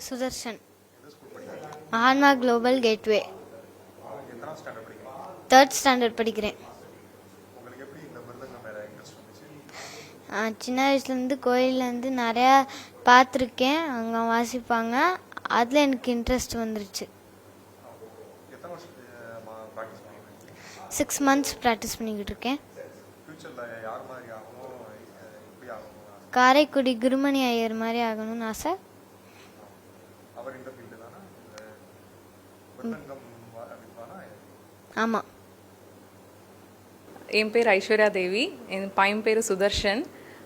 Sudarshan Mahatma global gateway. Third standard படிக்கிறேன். சின்ன வயசுலேருந்து கோயிலேருந்து நிறையா பார்த்துருக்கேன். அங்கே வாசிப்பாங்க. அதில் எனக்கு இன்ட்ரெஸ்ட் வந்துருச்சு. சிக்ஸ் மந்த்ஸ் ப்ராக்டிஸ் பண்ணிக்கிட்டு இருக்கேன். காரைக்குடி குருமணி ஐயர் மாதிரி ஆகணும்னு ஆசை. ஆமாம் என் பேர் ஐஸ்வர்யா தேவி. என் பையன் பேர் சுதர்ஷன்.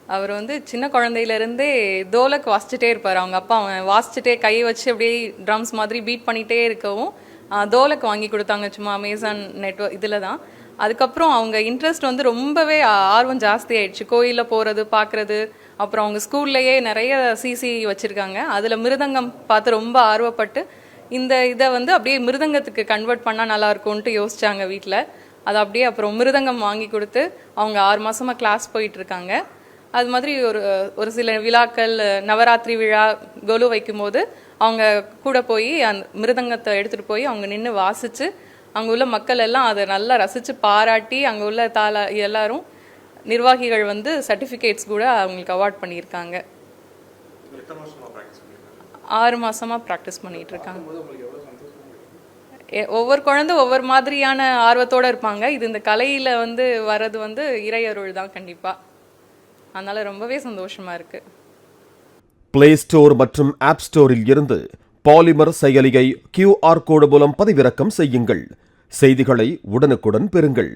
அவர் வந்து சின்ன குழந்தையிலேருந்தே தோலக் வாசிச்சுட்டே இருப்பார். அவங்க அப்பா அவன் வாசிச்சுட்டே கையை வச்சு அப்படியே ட்ரம்ஸ் மாதிரி பீட் பண்ணிகிட்டே இருக்கவும் ஆஹ், தோலக் வாங்கி கொடுத்தாங்க. சும்மா அமேசான் நெட்வொர்க் இதில் தான். அதுக்கப்புறம் அவங்க இன்ட்ரெஸ்ட் வந்து ரொம்பவே ஆர்வம் ஜாஸ்தி ஆயிடுச்சு. கோயிலில் போகிறது பார்க்குறது அப்புறம் அவங்க ஸ்கூல்லையே நிறைய சிசி வச்சுருக்காங்க. அதில் மிருதங்கம் பார்த்து ரொம்ப ஆர்வப்பட்டு இந்த இதை வந்து அப்படியே மிருதங்கத்துக்கு கன்வெர்ட் பண்ணால் நல்லா இருக்கும்ன்ட்டு யோசிச்சாங்க வீட்டில் அது அப்படியே அப்புறம் மிருதங்கம் வாங்கி கொடுத்து அவங்க ஆறு மாதமாக கிளாஸ் போயிட்டுருக்காங்க. அது மாதிரி ஒரு ஒரு சில விழாக்கள் நவராத்திரி விழா கொலு வைக்கும்போது அவங்க கூட போய் அந்த மிருதங்கத்தை எடுத்துகிட்டு போய் அவங்க நின்று வாசித்து அங்கே உள்ள மக்கள் எல்லாம் அதை நல்லா ரசிச்சு பாராட்டி அங்கே உள்ள தாளா எல்லாரும் நிர்வாகிகள் வந்து சர்டிஃபிகேட்ஸ் கூட அவங்களுக்கு அவார்ட் பண்ணியிருக்காங்க. ஆறு மாதமாக ப்ராக்டிஸ் பண்ணிகிட்ருக்காங்க இருக்காங்க ஒவ்வொரு குழந்தை ஒவ்வொரு மாதிரியான ஆர்வத்தோட இருப்பாங்க. இது இந்த கலையில் வந்து வர்றது வந்து இறையருள் தான் கண்டிப்பாக அதனால் ரொம்பவே சந்தோஷமாக இருக்குது பிளே ஸ்டோர் மற்றும் ஆப் ஸ்டோரில் இருந்து பாலிமர் செயலியை கியூஆர் கோடு மூலம் பதிவிறக்கம் செய்யுங்கள். செய்திகளை உடனுக்குடன் பெறுங்கள்.